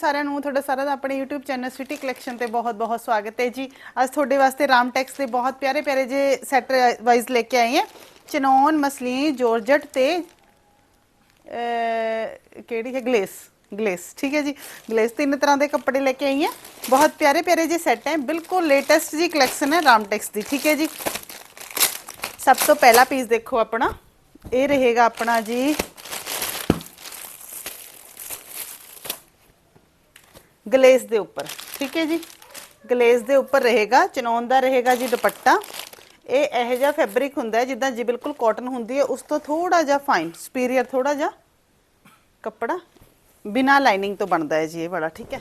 ਸਾਰਿਆਂ ਨੂੰ ਤੁਹਾਡਾ ਸਾਰਿਆਂ ਦਾ ਆਪਣੇ YouTube ਚੈਨਲ ਸਿਟੀ ਕਲੈਕਸ਼ਨ ਤੇ ਬਹੁਤ-ਬਹੁਤ ਸਵਾਗਤ ਹੈ ਜੀ। ਅੱਜ ਤੁਹਾਡੇ ਵਾਸਤੇ ਰਾਮਟੈਕਸ ਦੇ ਬਹੁਤ ਪਿਆਰੇ ਪਿਆਰੇ ਜੇ ਸੈਟ ਵਾਈਜ਼ ਲੈ ਕੇ ਆਏ ਹਾਂ। ਚਨੌਨ ਮਸਲੀਨ ਜੋਰਜਟ ਤੇ ਅਹ, ਕਿਹੜੀ ਹੈ? ਗਲੇਸ ਗਲੇਸ ਠੀਕ ਹੈ ਜੀ। ਗਲੇਸ ਤਿੰਨ ਤਰ੍ਹਾਂ ਦੇ ਕੱਪੜੇ ਲੈ ਕੇ ਆਈ ਹਾਂ। ਬਹੁਤ ਪਿਆਰੇ ਪਿਆਰੇ ਜੇ ਸੈਟ ਹੈ। ਬਿਲਕੁਲ ਲੇਟੈਸਟ ਜੀ ਕਲੈਕਸ਼ਨ ਹੈ ਰਾਮਟੈਕਸ ਦੀ ਠੀਕ ਹੈ ਜੀ। ਸਭ ਤੋਂ ਪਹਿਲਾ ਪੀਸ ਦੇਖੋ ਆਪਣਾ। ਇਹ ਰਹੇਗਾ ਆਪਣਾ ਗਲੇਸ ਦੇ ਉੱਪਰ, ਠੀਕ ਹੈ ਜੀ? ਗਲੇਸ ਦੇ ਉੱਪਰ ਰਹੇਗਾ ਚਨੌਨ ਦਾ ਰਹੇਗਾ ਜੀ ਦੁਪੱਟਾ। ਇਹ ਇਹੋ ਜਿਹਾ ਫੈਬਰਿਕ ਹੁੰਦਾ ਜਿੱਦਾਂ ਜੀ ਬਿਲਕੁਲ ਕਾਟਨ ਹੁੰਦੀ ਹੈ, ਉਸ ਤੋਂ ਥੋੜਾ ਜਿਹਾ ਫਾਈਨ ਸੁਪੀਰੀਅਰ ਥੋੜਾ ਜਿਹਾ ਕੱਪੜਾ ਬਿਨਾ ਲਾਈਨਿੰਗ ਤੋਂ ਬਣਦਾ ਹੈ ਜੀ ਇਹ ਵਾਲਾ, ਠੀਕ ਹੈ?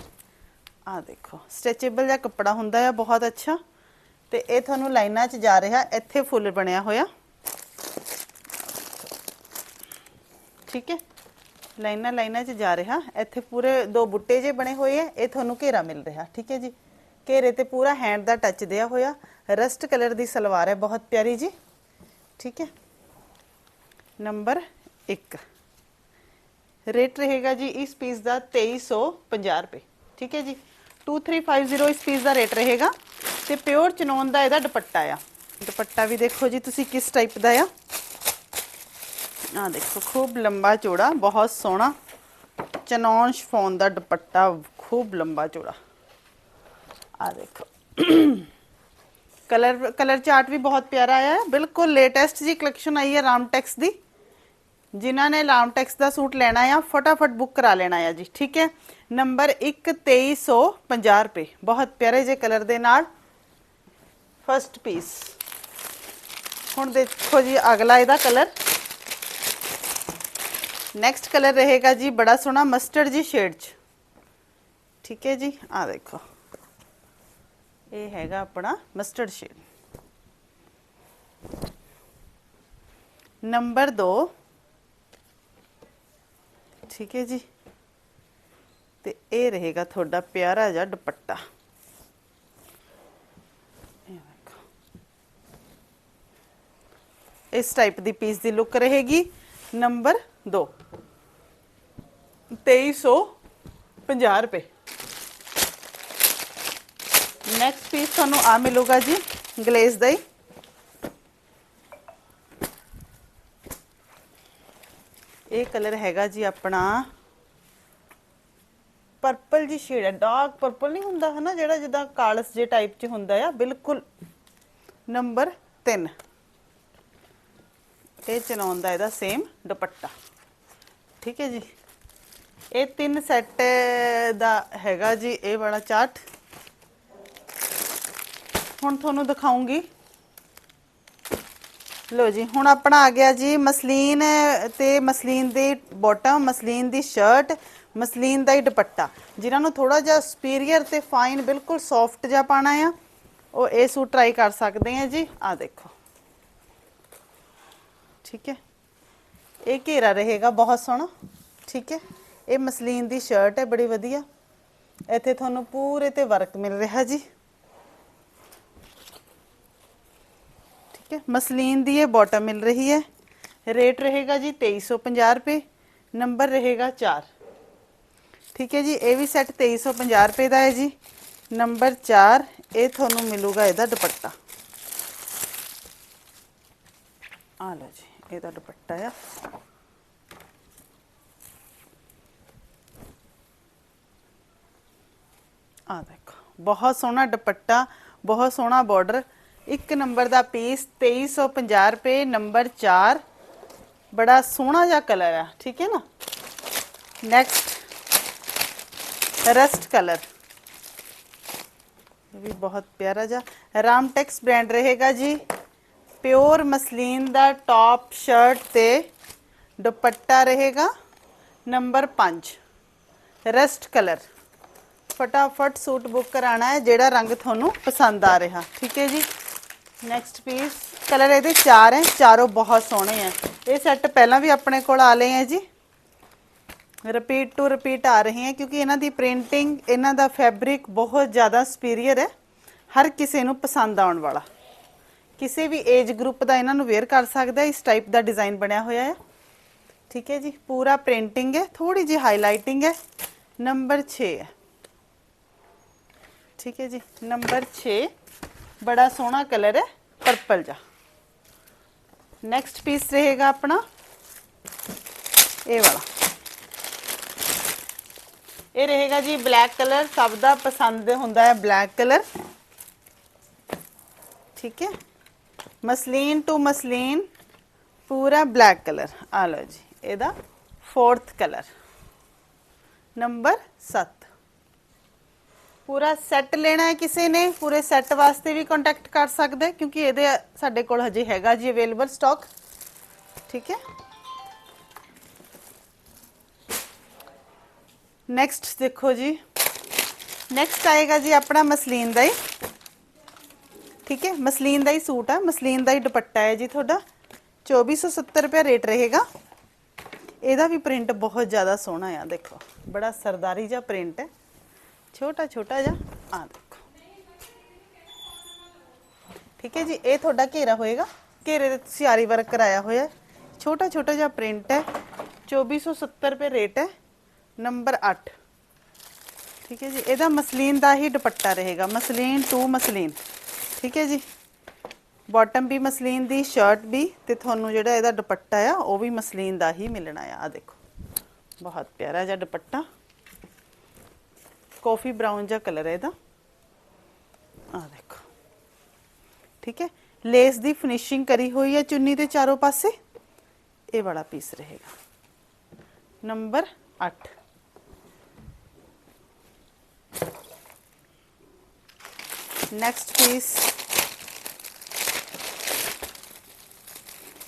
ਆਹ ਦੇਖੋ ਸਟ੍ਰੈਚੇਬਲ ਜਿਹਾ ਕੱਪੜਾ ਹੁੰਦਾ ਹੈ, ਬਹੁਤ ਅੱਛਾ। ਤੇ ਇਹ ਤੁਹਾਨੂੰ ਲਾਈਨਾਂ 'ਚ ਜਾ ਰਿਹਾ, ਇੱਥੇ ਫੁੱਲ ਬਣਿਆ ਹੋਇਆ। ਠੀਕ ਹੈ? ਲਾਈਨਾਂ ਲਾਈਨਾਂ 'ਚ ਜਾ ਰਿਹਾ। ਇੱਥੇ ਪੂਰੇ ਦੋ ਬੁੱਟੇ ਜੇ ਬਣੇ ਹੋਏ ਆ। ਇਹ ਤੁਹਾਨੂੰ ਘੇਰਾ ਮਿਲ ਰਿਹਾ। ਠੀਕ ਹੈ ਜੀ? ਘੇਰੇ ਤੇ ਪੂਰਾ ਹੈਂਡ ਦਾ ਟੱਚ ਦਿਆ ਹੋਇਆ। ਰਸਟ ਕਲਰ ਦੀ ਸਲਵਾਰ ਹੈ। ਬਹੁਤ ਪਿਆਰੀ ਜੀ। ਠੀਕ ਹੈ? ਨੰਬਰ 1 ਰੇਟ ਰਹੇਗਾ ਜੀ ਇਸ ਪੀਸ ਦਾ 2350 ਰੁਪਏ। ਠੀਕ ਹੈ ਜੀ? 2350 ਇਸ ਪੀਸ ਦਾ ਰੇਟ ਰਹੇਗਾ। ਤੇ ਪਿਓਰ ਚਨੋਨ ਦਾ ਇਹਦਾ ਦੁਪੱਟਾ ਆ। ਦੁਪੱਟਾ ਵੀ ਦੇਖੋ ਜੀ ਤੁਸੀਂ ਕਿਸ ਟਾਈਪ ਦਾ ਆ। ਆ ਦੇਖੋ, ਖੂਬ ਲੰਬਾ ਚੌੜਾ, ਬਹੁਤ ਸੋਹਣਾ ਚਨੌਨ ਸ਼ਫੋਨ ਦਾ ਦੁਪੱਟਾ, ਖੂਬ ਲੰਬਾ ਚੌੜਾ। ਆ ਦੇਖੋ। ਕਲਰ ਕਲਰ ਚਾਰਟ ਵੀ ਬਹੁਤ ਪਿਆਰਾ ਆਇਆ ਹੈ। ਬਿਲਕੁਲ ਲੇਟੈਸਟ ਜੀ ਕਲੈਕਸ਼ਨ ਆਈ ਹੈ ਰਾਮਟੈਕਸ ਦੀ। ਜਿਨ੍ਹਾਂ ਨੇ ਰਾਮਟੈਕਸ ਦਾ ਸੂਟ ਲੈਣਾ ਆ, ਫਟਾਫਟ ਬੁੱਕ ਕਰਾ ਲੈਣਾ ਆ ਜੀ, ਠੀਕ ਹੈ? ਨੰਬਰ 1 2350 ਰੁਪਏ। ਬਹੁਤ ਪਿਆਰੇ ਜੇ ਕਲਰ ਦੇ ਨਾਲ। ਫਰਸਟ ਪੀਸ ਹੁਣ ਦੇਖੋ ਜੀ, ਅਗਲਾ ਇਹਦਾ ਕਲਰ। ਨੈਕਸਟ ਕਲਰ ਰਹੇਗਾ ਜੀ ਬੜਾ ਸੋਹਣਾ ਮਸਟਰਡ ਜੀ ਸ਼ੇਡ 'ਚ। ਠੀਕ ਹੈ ਜੀ? ਆ ਦੇਖੋ। ਇਹ ਹੈਗਾ ਆਪਣਾ ਮਸਟਰਡ ਸ਼ੇਡ ਨੰਬਰ 2 ਠੀਕ ਹੈ ਜੀ? ਤੇ ਇਹ ਰਹੇਗਾ ਤੁਹਾਡਾ ਪਿਆਰਾ ਜਿਹਾ ਦੁਪੱਟਾ। ਇਸ ਟਾਈਪ ਦੀ ਪੀਸ ਦੀ ਲੁੱਕ ਰਹੇਗੀ। ਨੰਬਰ 2 2350 ਰੁਪਏ। ਨੈਕਸਟ ਪੀਸ ਤੁਹਾਨੂੰ ਆ ਮਿਲੂਗਾ ਜੀ ਗਲੇਜ਼ ਦਾ ਹੀ। ਇਹ ਕਲਰ ਹੈਗਾ ਜੀ ਆਪਣਾ ਪਰਪਲ ਜੀ ਸ਼ੇਡ ਹੈ। ਡਾਰਕ ਪਰਪਲ ਨਹੀਂ ਹੁੰਦਾ ਹੈ ਨਾ ਜਿਹੜਾ ਜਿੱਦਾਂ ਕਾਲਸ ਜੇ ਟਾਈਪ ਚ ਹੁੰਦਾ ਆ, ਬਿਲਕੁਲ ਨੰਬਰ 3 ਇਹ ਚਲਾਉਂਦਾ ਦਾ ਇਹਦਾ ਸੇਮ ਦੁਪੱਟਾ। ਠੀਕ ਹੈ ਜੀ। ਇਹ ਤਿੰਨ ਸੈੱਟ ਦਾ ਹੈਗਾ ਜੀ, ਇਹ ਵਾਲਾ ਚਾਰਟ। ਹੁਣ ਤੁਹਾਨੂੰ ਦਿਖਾਉਂਗੀ। ਲੋ ਜੀ, ਹੁਣ ਆਪਣਾ ਆ ਗਿਆ ਜੀ ਮਸਲੀਨ ਤੇ ਮਸਲੀਨ ਦੀ ਬਾਟਮ ਮਸਲੀਨ ਦੀ ਸ਼ਰਟ ਮਸਲੀਨ ਦਾ ਹੀ ਦੁਪੱਟਾ। ਜਿਨ੍ਹਾਂ ਨੂੰ ਥੋੜਾ ਜਿਹਾ ਸੁਪੀਰੀਅਰ ਤੇ ਫਾਈਨ ਬਿਲਕੁਲ ਸੌਫਟ ਜਿਹਾ ਪਾਣਾ ਆ, ਉਹ ਇਹ ਸੂਟ ਟਰਾਈ ਕਰ ਸਕਦੇ ਆ ਜੀ। ਆ ਦੇਖੋ। ਠੀਕ ਹੈ। ਇਹ ਘੇਰਾ ਰਹੇਗਾ ਬਹੁਤ ਸੋਹਣਾ, ਠੀਕ ਹੈ? ਇਹ ਮਸਲੀਨ ਦੀ ਸ਼ਰਟ ਹੈ, ਬੜੀ ਵਧੀਆ। ਇੱਥੇ ਤੁਹਾਨੂੰ ਪੂਰੇ ਤੇ ਵਰਕ ਮਿਲ ਰਿਹਾ ਜੀ। ਠੀਕ ਹੈ? ਮਸਲੀਨ ਦੀ ਇਹ ਬਾਟਮ ਮਿਲ ਰਹੀ ਹੈ। ਰੇਟ ਰਹੇਗਾ ਜੀ 2350 ਰੁਪਏ, ਨੰਬਰ ਰਹੇਗਾ 4 ਠੀਕ ਹੈ ਜੀ? ਇਹ ਵੀ ਸੈੱਟ 2350 ਰੁਪਏ ਦਾ ਹੈ ਜੀ। ਨੰਬਰ 4 ਇਹ ਤੁਹਾਨੂੰ ਮਿਲੂਗਾ ਇਹਦਾ ਦੁਪੱਟਾ। ਆ ਲਓ ਜੀ। ਇਹਦਾ ਦੁਪੱਟਾ ਆ। ਆ ਦੇਖੋ, ਬਹੁਤ ਸੋਹਣਾ ਦੁਪੱਟਾ, ਬਹੁਤ ਸੋਹਣਾ ਬਾਰਡਰ ਇੱਕ ਨੰਬਰ ਦਾ ਪੀਸ 2350 ਰੁਪਏ ਨੰਬਰ 4 ਬੜਾ ਸੋਹਣਾ ਜਿਹਾ ਕਲਰ ਆ, ਠੀਕ ਹੈ ਨਾ? ਨੈਕਸਟ ਰਸਟ ਕਲਰ ਇਹ ਵੀ ਬਹੁਤ ਪਿਆਰਾ ਜਿਹਾ। ਰਾਮਟੈਕਸ ਬ੍ਰਾਂਡ ਰਹੇਗਾ ਜੀ। ਪਿਓਰ ਮਸਲੀਨ ਦਾ ਟਾਪ ਸ਼ਰਟ ਤੇ ਦੁਪੱਟਾ ਰਹੇਗਾ ਨੰਬਰ 5 ਰਸਟ ਕਲਰ ਫਟਾਫਟ ਸੂਟ ਬੁੱਕ ਕਰਾਣਾ ਹੈ ਜਿਹੜਾ ਰੰਗ ਤੁਹਾਨੂੰ ਪਸੰਦ ਆ ਰਿਹਾ ਠੀਕ ਹੈ ਜੀ ਨੈਕਸਟ ਪੀਸ ਕਲਰ ਇਹਦੇ ਚਾਰ ਹੈ ਚਾਰੋਂ ਬਹੁਤ ਸੋਹਣੇ ਆ ਇਹ ਸੈੱਟ ਪਹਿਲਾਂ ਵੀ ਆਪਣੇ ਕੋਲ ਆ ਲਏ ਹੈ ਜੀ ਰਿਪੀਟ ਟੂ ਰਿਪੀਟ ਆ ਰਹੇ ਹੈ ਕਿਉਂਕਿ ਇਹਨਾਂ ਦੀ ਪ੍ਰਿੰਟਿੰਗ ਇਹਨਾਂ ਦਾ ਫੈਬਰਿਕ ਬਹੁਤ ਜ਼ਿਆਦਾ ਸੁਪੀਰੀਅਰ ਹੈ ਹਰ ਕਿਸੇ ਨੂੰ ਪਸੰਦ ਆਉਣ ਵਾਲਾ ਕਿਸੇ ਵੀ ਏਜ ਗਰੁੱਪ ਦਾ ਇਹਨਾਂ ਨੂੰ ਵੇਅਰ ਕਰ ਸਕਦਾ ਇਸ ਟਾਈਪ ਦਾ ਡਿਜ਼ਾਈਨ ਬਣਿਆ ਹੋਇਆ ਹੈ। ਠੀਕ ਹੈ ਜੀ, ਪੂਰਾ ਪ੍ਰਿੰਟਿੰਗ ਹੈ ਥੋੜੀ ਜਿਹੀ ਹਾਈਲਾਈਟਿੰਗ ਹੈ ਨੰਬਰ 6 ਹੈ। ਠੀਕ ਹੈ ਜੀ ਨੰਬਰ 6 ਬੜਾ ਸੋਹਣਾ ਕਲਰ ਹੈ ਪਰਪਲ ਜਾ ਨੈਕਸਟ ਪੀਸ ਰਹੇਗਾ ਆਪਣਾ, ਇਹ ਵਾਲਾ। ਇਹ ਰਹੇਗਾ ਜੀ ਬਲੈਕ ਕਲਰ ਸਭ ਦਾ ਪਸੰਦ ਹੁੰਦਾ ਹੈ ਬਲੈਕ ਕਲਰ ਠੀਕ ਹੈ। ਮਸਲੀਨ ਟੂ ਮਸਲੀਨ, ਪੂਰਾ ਬਲੈਕ ਕਲਰ ਆ ਲਓ ਜੀ, ਇਹਦਾ ਫੋਰਥ ਕਲਰ ਨੰਬਰ 7 ਪੂਰਾ ਸੈੱਟ ਲੈਣਾ ਹੈ ਕਿਸੇ ਨੇ, ਪੂਰੇ ਸੈੱਟ ਵਾਸਤੇ ਵੀ ਕੰਟੈਕਟ ਕਰ ਸਕਦਾ, ਕਿਉਂਕਿ ਇਹਦੇ ਸਾਡੇ ਕੋਲ ਹਜੇ ਹੈਗਾ ਜੀ ਅਵੇਲੇਬਲ ਸਟਾਕ ਠੀਕ ਹੈ? ਨੈਕਸਟ ਦੇਖੋ ਜੀ। ਨੈਕਸਟ ਆਏਗਾ ਜੀ ਆਪਣਾ ਮਸਲੀਨ ਦਾ ਹੀ। ਠੀਕ ਹੈ? ਮਸਲੀਨ ਦਾ ਹੀ ਸੂਟ ਆ। ਮਸਲੀਨ ਦਾ ਹੀ ਦੁਪੱਟਾ ਹੈ ਜੀ ਤੁਹਾਡਾ। 2470 ਰੁਪਏ ਰੇਟ ਰਹੇਗਾ। ਇਹਦਾ ਵੀ ਪ੍ਰਿੰਟ ਬਹੁਤ ਜ਼ਿਆਦਾ ਸੋਹਣਾ ਆ, ਦੇਖੋ। ਬੜਾ ਸਰਦਾਰੀ ਜਿਹਾ ਪ੍ਰਿੰਟ ਹੈ। ਛੋਟਾ ਛੋਟਾ ਜਿਹਾ। ਆ ਦੇਖੋ। ਠੀਕ ਹੈ ਜੀ, ਇਹ ਤੁਹਾਡਾ ਘੇਰਾ ਹੋਏਗਾ। ਘੇਰੇ ਦੇ ਤੁਸੀਂ ਆਰੀ ਵਰਕ ਕਰਾਇਆ ਹੋਇਆ ਛੋਟਾ ਛੋਟਾ ਜਿਹਾ ਪ੍ਰਿੰਟ ਹੈ। 2470 ਰੁਪਏ ਰੇਟ ਹੈ। ਨੰਬਰ 8 ਠੀਕ ਹੈ ਜੀ, ਇਹਦਾ ਮਸਲੀਨ ਦਾ ਹੀ ਦੁਪੱਟਾ ਰਹੇਗਾ। Muslin, to muslin. ਠੀਕ ਹੈ ਜੀ ਬਾਟਮ ਵੀ ਮਸਲੀਨ ਦੀ ਸ਼ਰਟ ਵੀ ਤੇ ਤੁਹਾਨੂੰ ਜਿਹੜਾ ਇਹਦਾ ਦੁਪੱਟਾ ਆ ਉਹ ਵੀ ਮਸਲੀਨ ਦਾ ਹੀ ਮਿਲਣਾ ਆ ਆ ਦੇਖੋ ਬਹੁਤ ਪਿਆਰਾ ਜਿਹਾ ਦੁਪੱਟਾ ਕਾਫੀ ਬ੍ਰਾਊਨ ਜਿਹਾ ਕਲਰ ਹੈ ਇਹਦਾ ਆ ਦੇਖੋ ਠੀਕ ਹੈ ਲੇਸ ਦੀ ਫਿਨਿਸ਼ਿੰਗ ਕਰੀ ਹੋਈ ਹੈ ਚੁੰਨੀ ਦੇ ਚਾਰੋਂ ਪਾਸੇ ਇਹ ਵਾਲਾ ਪੀਸ ਰਹੇਗਾ ਨੰਬਰ 8 ਨੈਕਸਟ ਪੀਸ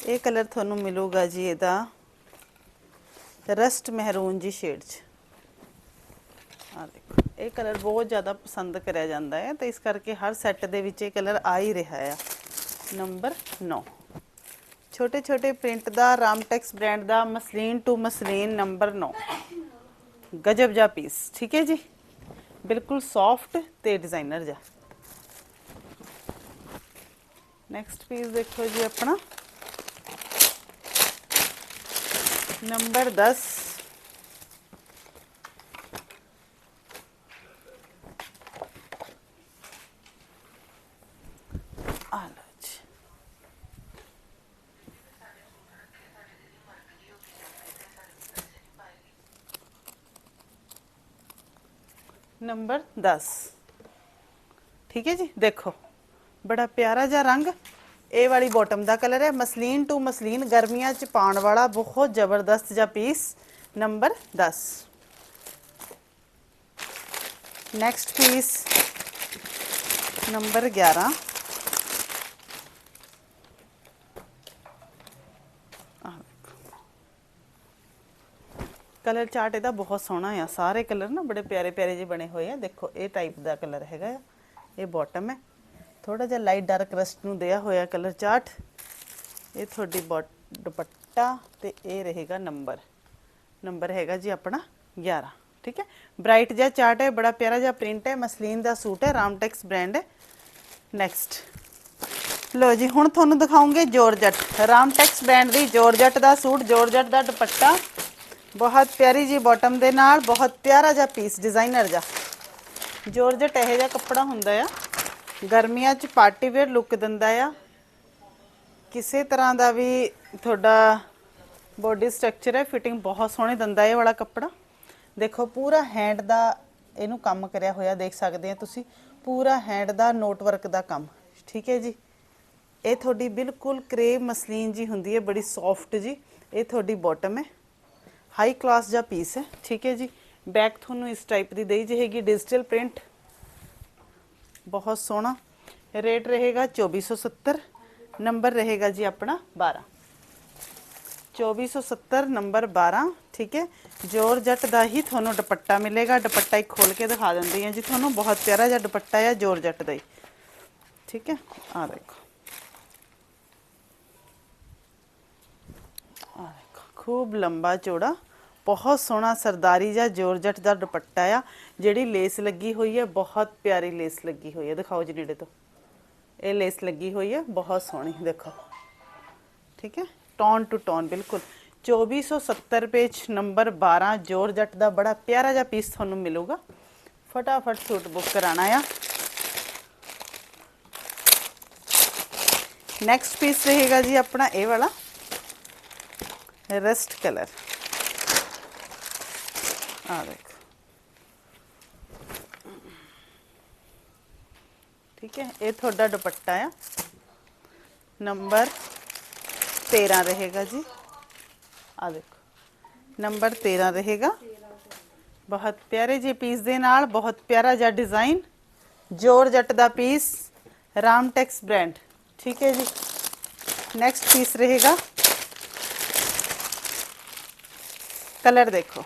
ਇਹ ਕਲਰ ਤੁਹਾਨੂੰ ਮਿਲੂਗਾ ਜੀ ਇਹਦਾ ਰਸਟ ਮਹਿਰੂਨ ਜੀ ਸ਼ੇਡ 'ਚ। ਆ ਦੇਖੋ, ਇਹ ਕਲਰ ਬਹੁਤ ਜ਼ਿਆਦਾ ਪਸੰਦ ਕਰਿਆ ਜਾਂਦਾ ਹੈ ਤੇ ਇਸ ਕਰਕੇ ਹਰ ਸੈੱਟ ਦੇ ਵਿੱਚ ਇਹ ਕਲਰ ਆ ਹੀ ਰਿਹਾ ਆ। ਨੰਬਰ 9 ਛੋਟੇ ਛੋਟੇ ਪ੍ਰਿੰਟ ਦਾ ਰਾਮਟੈਕਸ ਬ੍ਰਾਂਡ ਦਾ ਮਸਲੀਨ ਟੂ ਮਸਲੀਨ ਨੰਬਰ 9 ਗਜਬ ਜਾ ਪੀਸ ਠੀਕ ਹੈ ਜੀ? ਬਿਲਕੁਲ ਸੌਫਟ ਤੇ ਡਿਜ਼ਾਈਨਰ ਜਾ ਨੈਕਸਟ ਪੀਸ ਦੇਖੋ ਜੀ ਆਪਣਾ ਨੰਬਰ 10 ਆ ਲਓ ਜੀ ਨੰਬਰ 10 ਠੀਕ ਹੈ ਜੀ ਦੇਖੋ ਬੜਾ ਪਿਆਰਾ ਜਿਹਾ ਰੰਗ। ਇਹ ਵਾਲੀ ਬਾਟਮ ਦਾ ਕਲਰ ਹੈ। ਮਸਲੀਨ ਟੂ ਮਸਲੀਨ ਗਰਮੀਆਂ ਚ ਪਾਉਣ ਵਾਲਾ ਬਹੁਤ ਜ਼ਬਰਦਸਤ ਜਿਹਾ piece number 10 next piece number 11 colour chart ਇਹਦਾ ਬਹੁਤ ਸੋਹਣਾ ਆ। ਸਾਰੇ ਕਲਰ ਨਾ ਬੜੇ ਪਿਆਰੇ ਪਿਆਰੇ ਜਿਹੇ ਬਣੇ ਹੋਏ ਆ। ਦੇਖੋ, ਇਹ ਟਾਈਪ ਦਾ ਕਲਰ ਹੈਗਾ ਆ। ਇਹ ਬਾਟਮ ਹੈ। ਥੋੜਾ ਜਿਹਾ ਲਾਈਟ ਡਾਰਕ ਰਸਟ ਨੂੰ ਦਿਆ ਹੋਇਆ ਕਲਰ ਚਾਰਟ ਇਹ ਤੁਹਾਡੀ ਬੋਟ- ਦੁਪੱਟਾ ਤੇ ਇਹ ਰਹੇਗਾ ਨੰਬਰ ਨੰਬਰ ਹੈਗਾ ਜੀ ਆਪਣਾ 11 ਠੀਕ ਹੈ? ਬ੍ਰਾਈਟ ਜਿਹਾ ਚਾਰਟ ਹੈ, ਬੜਾ ਪਿਆਰਾ ਜਿਹਾ ਪ੍ਰਿੰਟ ਹੈ, ਮਸਲੀਨ ਦਾ ਸੂਟ ਹੈ, ਰਾਮਟੈਕਸ ਬ੍ਰਾਂਡ ਹੈ। ਨੈਕਸਟ ਲੋ ਜੀ, ਹੁਣ ਤੁਹਾਨੂੰ ਦਿਖਾਉਂਗੇ ਜੋਰਜਟ ਰਾਮਟੈਕਸ ਬ੍ਰਾਂਡ ਦੀ ਜੋਰਜਟ ਦਾ ਸੂਟ ਜੋਰਜਟ ਦਾ ਦੁਪੱਟਾ। ਬਹੁਤ ਪਿਆਰੀ ਜੀ ਬਾਟਮ ਦੇ ਨਾਲ, ਬਹੁਤ ਪਿਆਰਾ ਜਿਹਾ ਪੀਸ ਡਿਜ਼ਾਈਨਰ ਜਿਹਾ। ਜੋਰਜਟ ਇਹੋ ਜਿਹਾ ਕੱਪੜਾ ਹੁੰਦਾ ਆ। ਗਰਮੀਆਂ 'ਚ ਪਾਰਟੀ ਵੇਅਰ ਲੁੱਕ ਦਿੰਦਾ ਆ। ਕਿਸੇ ਤਰ੍ਹਾਂ ਦਾ ਵੀ ਤੁਹਾਡਾ ਬੋਡੀ ਸਟਰਕਚਰ ਹੈ ਫਿਟਿੰਗ ਬਹੁਤ ਸੋਹਣੀ ਦਿੰਦਾ ਇਹ ਵਾਲਾ ਕੱਪੜਾ। ਦੇਖੋ, ਪੂਰਾ ਹੈਂਡ ਦਾ ਇਹਨੂੰ ਕੰਮ ਕਰਿਆ ਹੋਇਆ ਦੇਖ ਸਕਦੇ ਆ ਤੁਸੀਂ। ਪੂਰਾ ਹੈਂਡ ਦਾ ਨੋਟ ਵਰਕ ਦਾ ਕੰਮ, ਠੀਕ ਹੈ ਜੀ? ਇਹ ਤੁਹਾਡੀ ਬਿਲਕੁਲ ਕਰੇਵ ਮਸਲੀਨ ਜੀ ਹੁੰਦੀ ਹੈ, ਬੜੀ ਸੌਫਟ ਜੀ। ਇਹ ਤੁਹਾਡੀ ਬਾਟਮ ਹੈ। ਹਾਈ ਕਲਾਸ ਦਾ ਪੀਸ ਹੈ, ਠੀਕ ਹੈ ਜੀ? ਬੈਕ ਤੁਹਾਨੂੰ ਇਸ ਟਾਈਪ ਦੀ ਦੇਈ ਜਾਏਗੀ ਡਿਜੀਟਲ ਪ੍ਰਿੰਟ ਬਹੁਤ ਸੋਹਣਾ। ਰੇਟ ਰਹੇਗਾ 2470 ਨੰਬਰ ਰਹੇਗਾ ਜੀ ਆਪਣਾ 12 2470 ਨੰਬਰ 12 ਠੀਕ ਹੈ? ਜੋਰ ਜੱਟ ਦਾ ਹੀ ਤੁਹਾਨੂੰ ਦੁਪੱਟਾ ਮਿਲੇਗਾ। ਦੁਪੱਟਾ ਇੱਕ ਖੋਲ ਕੇ ਦਿਖਾ ਦਿੰਦੀ ਹਾਂ ਜੀ ਤੁਹਾਨੂੰ। ਬਹੁਤ ਪਿਆਰਾ ਜਿਹਾ ਦੁਪੱਟਾ ਹੈ, ਜੋਰ ਜੱਟ ਦਾ ਹੀ। ਠੀਕ ਹੈ? ਆ ਦੇਖੋ। ਆ ਦੇਖੋ। ਖੂਬ ਲੰਬਾ ਚੌੜਾ ਬਹੁਤ ਸੋਹਣਾ ਸਰਦਾਰੀ ਜਾਂ ਜੋਰਜਟ ਦਾ ਦੁਪੱਟਾ ਆ, ਜਿਹੜੀ ਲੇਸ ਲੱਗੀ ਹੋਈ ਹੈ ਬਹੁਤ ਪਿਆਰੀ ਲੇਸ ਲੱਗੀ ਹੋਈ ਹੈ ਦਿਖਾਓ ਜੀ ਨੇੜੇ ਤੋਂ। ਇਹ ਲੇਸ ਲੱਗੀ ਹੋਈ ਹੈ ਬਹੁਤ ਸੋਹਣੀ, ਦੇਖੋ। ਠੀਕ ਹੈ? ਟੌਨ ਟੂ ਟੌਨ ਬਿਲਕੁਲ। 2470 ਰੁਪਏ ਚ ਨੰਬਰ 12 ਜੋਰਜੱਟ ਦਾ ਬੜਾ ਪਿਆਰਾ ਜਿਹਾ ਪੀਸ ਤੁਹਾਨੂੰ ਮਿਲੂਗਾ। ਫਟਾਫਟ ਸੂਟ ਬੁੱਕ ਕਰਾਣਾ ਆ। ਨੈਕਸਟ ਪੀਸ ਰਹੇਗਾ ਜੀ ਆਪਣਾ, ਇਹ ਵਾਲਾ। ਰਸਟ ਕਲਰ ਆ ਦੇਖੋ ਠੀਕ ਹੈ, ਇਹ ਤੁਹਾਡਾ ਦੁਪੱਟਾ ਆ। ਨੰਬਰ 13 ਰਹੇਗਾ ਜੀ। ਆ ਦੇਖੋ ਨੰਬਰ 13 ਰਹੇਗਾ। ਬਹੁਤ ਪਿਆਰੇ ਜਿਹੇ ਪੀਸ ਦੇ ਨਾਲ, ਬਹੁਤ ਪਿਆਰਾ ਜਿਹਾ ਡਿਜ਼ਾਈਨ ਜ਼ੋਰ ਜੱਟ ਦਾ ਪੀਸ ਰਾਮ ਟੈਕਸ ਬ੍ਰਾਂਡ ਠੀਕ ਹੈ ਜੀ। ਨੈਕਸਟ ਪੀਸ ਰਹੇਗਾ। ਕਲਰ ਦੇਖੋ।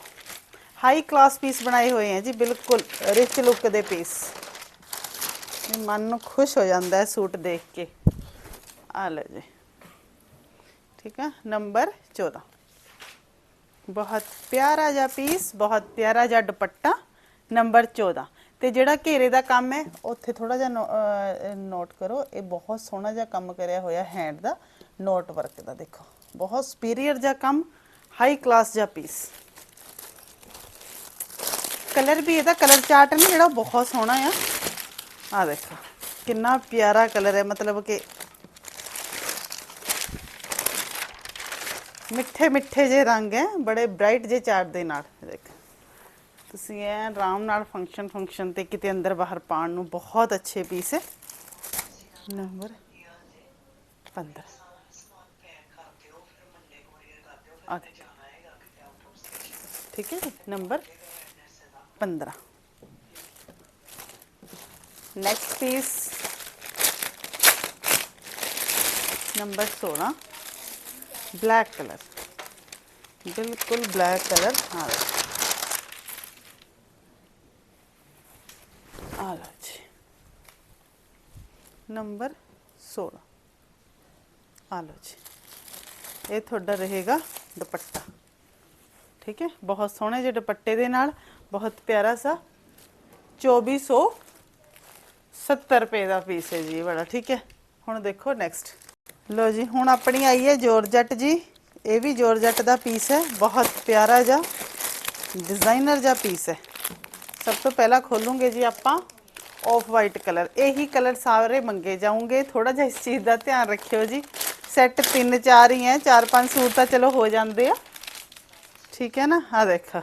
ਹਾਈ ਕਲਾਸ ਪੀਸ ਬਣਾਏ ਹੋਏ ਹੈ ਜੀ, ਬਿਲਕੁਲ ਰਿਚ ਲੁੱਕ ਦੇ ਪੀਸ। ਮਨ ਨੂੰ ਖੁਸ਼ ਹੋ ਜਾਂਦਾ ਹੈ ਸੂਟ ਦੇਖ ਕੇ। ਆ ਲੈ ਜੀ। ਠੀਕ ਆ, ਨੰਬਰ 14 ਬਹੁਤ ਪਿਆਰਾ ਜਿਹਾ ਪੀਸ, ਬਹੁਤ ਪਿਆਰਾ ਜਿਹਾ ਦੁਪੱਟਾ, ਨੰਬਰ 14 ਤੇ ਜਿਹੜਾ ਘੇਰੇ ਦਾ ਕੰਮ ਹੈ, ਉੱਥੇ ਥੋੜਾ ਜਿਹਾ ਨੋਟ ਕਰੋ, ਇਹ ਬਹੁਤ ਸੋਹਣਾ ਜਿਹਾ ਕੰਮ ਕਰਿਆ ਹੋਇਆ ਹੈਂਡ ਦਾ ਨੋਟ ਵਰਕ ਦਾ ਦੇਖੋ। ਬਹੁਤ ਸੁਪੀਰੀਅਰ ਜਿਹਾ ਕੰਮ ਹਾਈ ਕਲਾਸ ਜਿਹਾ ਪੀਸ। ਕਲਰ ਵੀ ਇਹਦਾ ਕਲਰ ਚਾਰਟ ਨਹੀਂ ਜਿਹੜਾ ਉਹ ਬਹੁਤ ਸੋਹਣਾ ਆ ਆ ਦੇਖੋ ਕਿੰਨਾ ਪਿਆਰਾ ਕਲਰ ਹੈ ਮਤਲਬ ਕਿ ਮਿੱਠੇ ਮਿੱਠੇ ਜੇ ਰੰਗ ਹੈ ਬੜੇ ਬ੍ਰਾਈਟ ਜੇ ਚਾਰਟ ਦੇ ਨਾਲ ਦੇਖ ਤੁਸੀਂ ਇਹ ਆਰਾਮ ਨਾਲ ਫੰਕਸ਼ਨ ਫੰਕਸ਼ਨ ਤੇ ਕਿਤੇ ਅੰਦਰ ਬਾਹਰ ਪਾਉਣ ਨੂੰ ਬਹੁਤ ਅੱਛੇ ਪੀਸ ਹੈ ਨੰਬਰ 15 ਆ ਦੇਖੋ ਠੀਕ ਹੈ ਜੀ number 15 next piece number 16 black colour बिल्कुल ब्लैक कलर हाँ आ लो जी ਨੰਬਰ 16 ਆ ਲਓ ਜੀ ਇਹ ਤੁਹਾਡਾ ਰਹੇਗਾ ਦੁਪੱਟਾ ਠੀਕ ਹੈ ਬਹੁਤ ਸੋਹਣੇ ਜਿਹੇ ਦੁਪੱਟੇ ਦੇ ਨਾਲ ਬਹੁਤ ਪਿਆਰਾ ਸਾ। 2470 ਰੁਪਏ ਦਾ ਪੀਸ ਹੈ ਜੀ ਇਹ ਵਾਲਾ, ਠੀਕ ਹੈ? ਹੁਣ ਦੇਖੋ ਨੈਕਸਟ ਲੋ ਜੀ, ਹੁਣ ਆਪਣੀ ਆਈ ਹੈ ਜੋਰਜੱਟ ਜੀ। ਇਹ ਵੀ ਜੋਰਜੱਟ ਦਾ ਪੀਸ ਹੈ, ਬਹੁਤ ਪਿਆਰਾ ਜਿਹਾ ਡਿਜ਼ਾਈਨਰ ਜਿਹਾ ਪੀਸ ਹੈ। ਸਭ ਤੋਂ ਪਹਿਲਾਂ ਖੋਲੂਗੇ ਜੀ ਆਪਾਂ ਆਫ ਵਾਈਟ ਕਲਰ ਇਹੀ ਕਲਰ ਸਾਰੇ ਮੰਗੇ ਜਾਉਂਗੇ ਥੋੜਾ ਜਿਹਾ ਇਸ ਚੀਜ਼ ਦਾ ਧਿਆਨ ਰੱਖਿਓ ਜੀ। ਸੈੱਟ ਤਿੰਨ ਚਾਰ ਹੀ ਹੈ, ਚਾਰ ਪੰਜ ਸੂਟ ਤਾਂ ਚਲੋ ਹੋ ਜਾਂਦੇ ਆ। ਠੀਕ ਹੈ ਨਾ? ਆ ਦੇਖੋ।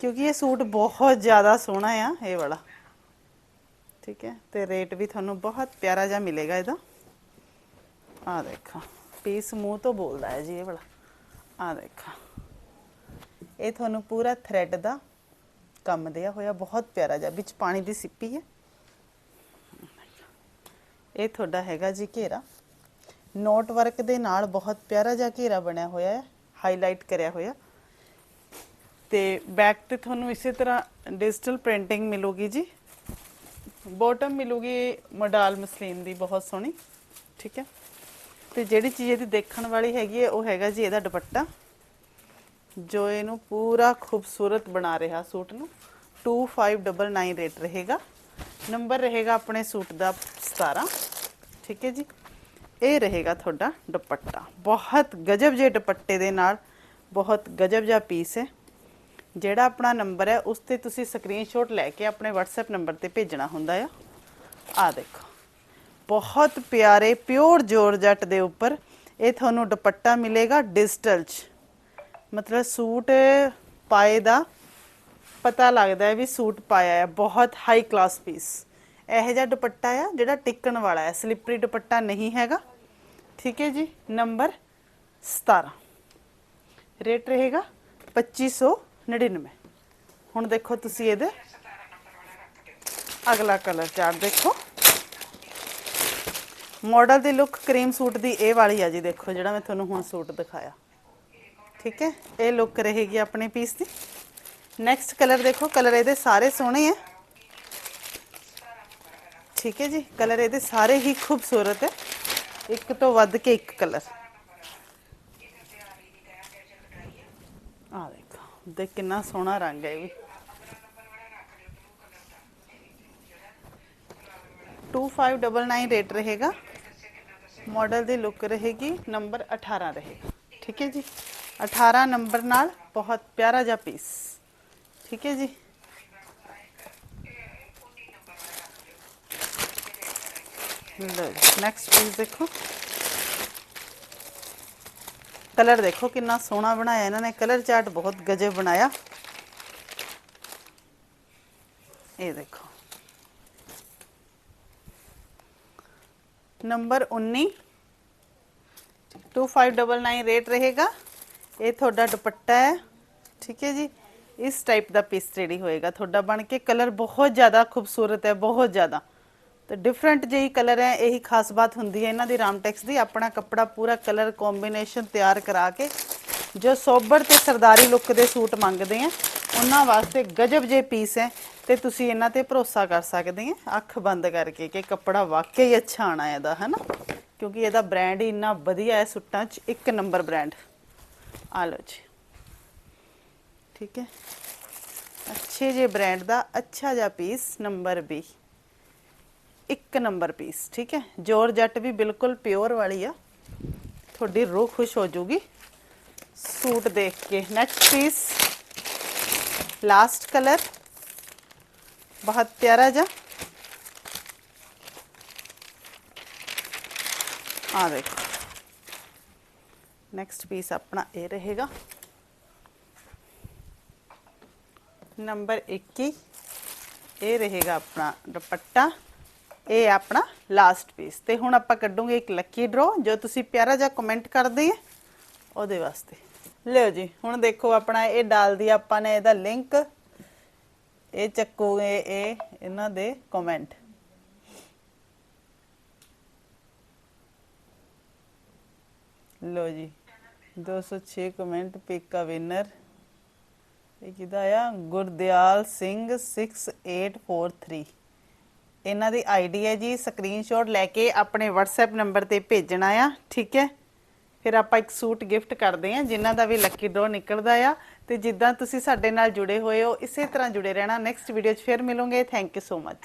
ਕਿਉਂਕਿ ਇਹ ਸੂਟ ਬਹੁਤ ਜ਼ਿਆਦਾ ਸੋਹਣਾ ਆ, ਇਹ ਵਾਲਾ। ਠੀਕ ਹੈ? ਤੇ ਰੇਟ ਵੀ ਤੁਹਾਨੂੰ ਬਹੁਤ ਪਿਆਰਾ ਜਿਹਾ ਮਿਲੇਗਾ ਇਹਦਾ। ਆ ਦੇਖੋ, ਪੀਸ ਮੂੰਹ ਤੋਂ ਬੋਲਦਾ ਹੈ ਜੀ ਇਹ ਵਾਲਾ। ਆ ਦੇਖੋ। ਇਹ ਤੁਹਾਨੂੰ ਪੂਰਾ ਥ੍ਰੈਡ ਦਾ ਕੰਮ ਦਿਆ ਹੋਇਆ, ਬਹੁਤ ਪਿਆਰਾ ਜਿਹਾ। ਵਿੱਚ ਪਾਣੀ ਦੀ ਸਿੱਪੀ ਹੈ। ਇਹ ਤੁਹਾਡਾ ਹੈਗਾ ਜੀ ਘੇਰਾ। ਨੋਟ ਵਰਕ ਦੇ ਨਾਲ ਬਹੁਤ ਪਿਆਰਾ ਜਿਹਾ ਘੇਰਾ ਬਣਿਆ ਹੋਇਆ ਹੈ ਹਾਈਲਾਈਟ ਕਰਿਆ ਹੋਇਆ। ਤੇ ਬੈਕ ਤੇ ਤੁਹਾਨੂੰ ਇਸੇ ਤਰ੍ਹਾਂ ਡਿਜੀਟਲ ਪ੍ਰਿੰਟਿੰਗ ਮਿਲੂਗੀ ਜੀ। ਬਾਟਮ ਮਿਲੂਗੀ ਮਡਾਲ ਮਸਲੀਨ ਦੀ, ਬਹੁਤ ਸੋਹਣੀ। ਠੀਕ ਹੈ। ਤੇ ਜਿਹੜੀ ਚੀਜ਼ ਇਹਦੀ ਦੇਖਣ ਵਾਲੀ ਹੈਗੀ ਹੈ, ਉਹ ਹੈਗਾ ਜੀ ਇਹਦਾ ਦੁਪੱਟਾ। ਜੋ ਇਹਨੂੰ ਪੂਰਾ ਖੂਬਸੂਰਤ ਬਣਾ ਰਿਹਾ ਸੂਟ ਨੂੰ। 2599 ਰੇਟ ਰਹੇਗਾ। ਨੰਬਰ ਰਹੇਗਾ ਆਪਣੇ ਸੂਟ ਦਾ 17 ਠੀਕ ਹੈ ਜੀ। ਇਹ ਰਹੇਗਾ ਤੁਹਾਡਾ ਦੁਪੱਟਾ। ਬਹੁਤ ਗਜਬ ਜੇ ਦੁਪੱਟੇ ਦੇ ਨਾਲ, ਬਹੁਤ ਗਜਬ ਜਿਹਾ ਪੀਸ ਹੈ। ਜਿਹੜਾ ਆਪਣਾ ਨੰਬਰ ਹੈ, ਉਸ ਤੇ ਤੁਸੀਂ ਸਕਰੀਨਸ਼ਾਟ ਲੈ ਕੇ ਆਪਣੇ WhatsApp ਨੰਬਰ ਤੇ ਭੇਜਣਾ ਹੁੰਦਾ ਆ। ਆ ਦੇਖੋ। ਬਹੁਤ ਪਿਆਰੇ ਪਿਓਰ ਜੋਰਜੱਟ ਦੇ ਉੱਪਰ ਇਹ ਤੁਹਾਨੂੰ ਦੁਪੱਟਾ ਮਿਲੇਗਾ ਡਿਜੀਟਲ ਚ। ਮਤਲਬ ਸੂਟ ਪਾਏ ਦਾ ਪਤਾ ਲੱਗਦਾ ਹੈ ਵੀ ਸੂਟ ਪਾਇਆ ਹੈ, ਬਹੁਤ ਹਾਈ ਕਲਾਸ ਪੀਸ ਇਹੋ ਜਿਹਾ ਦੁਪੱਟਾ ਆ ਜਿਹੜਾ ਟਿਕਣ ਵਾਲਾ ਹੈ ਸਲਿਪਰੀ ਦੁਪੱਟਾ ਨਹੀਂ ਹੈਗਾ। ਠੀਕ ਹੈ ਜੀ, ਨੰਬਰ 17 ਰੇਟ ਰਹੇਗਾ 2599 ਹੁਣ ਦੇਖੋ ਤੁਸੀਂ ਇਹਦੇ। ਅਗਲਾ ਕਲਰ ਚਾਰਟ ਦੇਖੋ। ਮਾਡਲ ਦੀ ਲੁੱਕ ਕਰੀਮ ਸੂਟ ਦੀ ਇਹ ਵਾਲੀ ਆ ਜੀ, ਦੇਖੋ ਜਿਹੜਾ ਮੈਂ ਤੁਹਾਨੂੰ ਹੁਣ ਸੂਟ ਦਿਖਾਇਆ। ਠੀਕ ਹੈ? ਇਹ ਲੁੱਕ ਰਹੇਗੀ ਆਪਣੇ ਪੀਸ ਦੀ। ਨੈਕਸਟ ਕਲਰ ਦੇਖੋ ਕਲਰ ਇਹਦੇ ਸਾਰੇ ਸੋਹਣੇ ਆ। ਠੀਕ ਹੈ ਜੀ? ਕਲਰ ਇਹਦੇ ਸਾਰੇ ਹੀ ਖੂਬਸੂਰਤ ਹੈ। ਇੱਕ ਤੋਂ ਵੱਧ ਕੇ ਇੱਕ ਕਲਰ ਆ ਦੇਖੋ ਦੇਖ ਕਿੰਨਾ ਸੋਹਣਾ ਰੰਗ ਹੈ ਇਹ ਵੀ 2599 ਰੇਟ ਰਹੇਗਾ ਮਾਡਲ ਦੀ ਲੁੱਕ ਰਹੇਗੀ ਨੰਬਰ 18 ਰਹੇਗਾ ਠੀਕ ਹੈ ਜੀ 18 ਨੰਬਰ ਨਾਲ ਬਹੁਤ ਪਿਆਰਾ ਜਿਹਾ ਪੀਸ ਠੀਕ ਹੈ ਜੀ ਲਓ ਨੈਕਸਟ ਪੀਸ ਦੇਖੋ ਕਲਰ ਦੇਖੋ ਕਿੰਨਾ ਸੋਹਣਾ ਬਣਾਇਆ, ਇਹਨਾਂ ਨੇ ਕਲਰ ਚਾਰਟ ਬਹੁਤ ਗਜਬ ਬਣਾਇਆ। ਇਹ ਦੇਖੋ। ਨੰਬਰ 19 2599 ਰੇਟ ਰਹੇਗਾ। ਇਹ ਤੁਹਾਡਾ ਦੁਪੱਟਾ ਹੈ, ਠੀਕ ਹੈ ਜੀ। ਇਸ ਟਾਈਪ ਦਾ ਪੀਸ ਰੈਡੀ ਹੋਏਗਾ। ਤੁਹਾਡਾ ਬਣ ਕੇ ਕਲਰ ਬਹੁਤ ਜ਼ਿਆਦਾ ਖੂਬਸੂਰਤ ਹੈ, ਬਹੁਤ ਜ਼ਿਆਦਾ। ਤੇ ਡਿਫਰੈਂਟ ਜਿਹੀ ਕਲਰ ਹੈ, ਇਹੀ ਖਾਸ ਬਾਤ ਹੁੰਦੀ ਹੈ ਇਹਨਾਂ ਦੀ ਰਾਮਟੈਕਸ ਦੀ। ਆਪਣਾ ਕੱਪੜਾ ਪੂਰਾ ਕਲਰ ਕੰਬੀਨੇਸ਼ਨ ਤਿਆਰ ਕਰਾ ਕੇ ਜੋ ਸੋਬਰ ਤੇ ਸਰਦਾਰੀ ਲੁੱਕ ਦੇ ਸੂਟ ਮੰਗਦੇ ਆ, ਉਹਨਾਂ ਵਾਸਤੇ ਗਜਬ ਜੇ ਪੀਸ ਹੈ ਤੇ ਤੁਸੀਂ ਇਹਨਾਂ ਤੇ ਭਰੋਸਾ ਕਰ ਸਕਦੇ ਆ, ਅੱਖ ਬੰਦ ਕਰਕੇ ਕਿ ਕੱਪੜਾ ਵਾਕਿਆ ਹੀ ਅੱਛਾ ਆਣਾ ਇਹਦਾ ਹੈ ਨਾ ਕਿਉਂਕਿ ਇਹਦਾ ਬ੍ਰਾਂਡ ਹੀ ਇੰਨਾ ਵਧੀਆ ਹੈ ਸੁੱਟਾਂ 'ਚ, ਇੱਕ ਨੰਬਰ ਬ੍ਰਾਂਡ ਆ ਲਓ ਜੀ। ਠੀਕ ਹੈ? ਅੱਛੇ ਜੇ ਬ੍ਰਾਂਡ ਦਾ ਅੱਛਾ ਜਿਹਾ ਪੀਸ ਨੰਬਰ 20 ਇੱਕ ਨੰਬਰ ਪੀਸ ਠੀਕ ਹੈ? ਜੋਰ ਜੱਟ ਵੀ ਬਿਲਕੁਲ ਪਿਓਰ ਵਾਲੀ ਆ। ਤੁਹਾਡੀ ਰੂਹ ਖੁਸ਼ ਹੋ ਜਾਊਗੀ ਸੂਟ ਦੇਖ ਕੇ। ਨੈਕਸਟ ਪੀਸ ਲਾਸਟ ਕਲਰ ਬਹੁਤ ਪਿਆਰਾ ਜਿਹਾ। ਆ ਦੇਖੋ। ਨੈਕਸਟ ਪੀਸ ਆਪਣਾ ਇਹ ਰਹੇਗਾ। ਨੰਬਰ 21 ਇਹ ਰਹੇਗਾ ਆਪਣਾ ਦੁਪੱਟਾ। ਇਹ ਆਪਣਾ ਲਾਸਟ ਪੀਸ ਤੇ ਹੁਣ ਆਪਾਂ ਕੱਢੂਗੇ ਇੱਕ ਲੱਕੀ ਡਰੋ ਜੋ ਤੁਸੀਂ ਪਿਆਰਾ ਜਿਹਾ ਕਮੈਂਟ ਕਰਦੇ ਹੈ ਉਹਦੇ ਵਾਸਤੇ। ਲਿਓ ਜੀ, ਹੁਣ ਦੇਖੋ ਆਪਣਾ ਇਹ ਡਾਲ ਦਿਆ ਆਪਾਂ ਨੇ ਇਹਦਾ ਲਿੰਕ ਇਹ ਚੱਕੋਗੇ ਇਹ ਇਹਨਾਂ ਦੇ ਕਮੈਂਟ ਲੋ ਜੀ 206 ਕਮੈਂਟ ਪਿਕ ਦਾ ਵਿਨਰ ਇਹ ਕਿਹਦਾ ਆ? ਗੁਰਦਿਆਲ ਸਿੰਘ 6843 ਇਹਨਾਂ ਦੀ ਆਈਡੀ ਹੈ ਜੀ ਸਕਰੀਨਸ਼ਾਟ ਲੈ ਕੇ ਆਪਣੇ WhatsApp ਨੰਬਰ ਤੇ ਭੇਜਣਾ ਆ, ਠੀਕ ਹੈ? ਫਿਰ ਆਪਾਂ ਇੱਕ ਸੂਟ ਗਿਫਟ ਕਰਦੇ ਹਾਂ, ਜਿਨ੍ਹਾਂ ਦਾ ਵੀ ਲੱਕੀ ਡਰਾ ਨਿਕਲਦਾ ਆ। ਤੇ ਜਿੱਦਾਂ ਤੁਸੀਂ ਸਾਡੇ ਨਾਲ ਜੁੜੇ ਹੋਏ ਹੋ, ਇਸੇ ਤਰ੍ਹਾਂ ਜੁੜੇ ਰਹਿਣਾ। ਨੈਕਸਟ ਵੀਡੀਓ 'ਚ ਫਿਰ ਮਿਲੂਗੇ। Thank you so much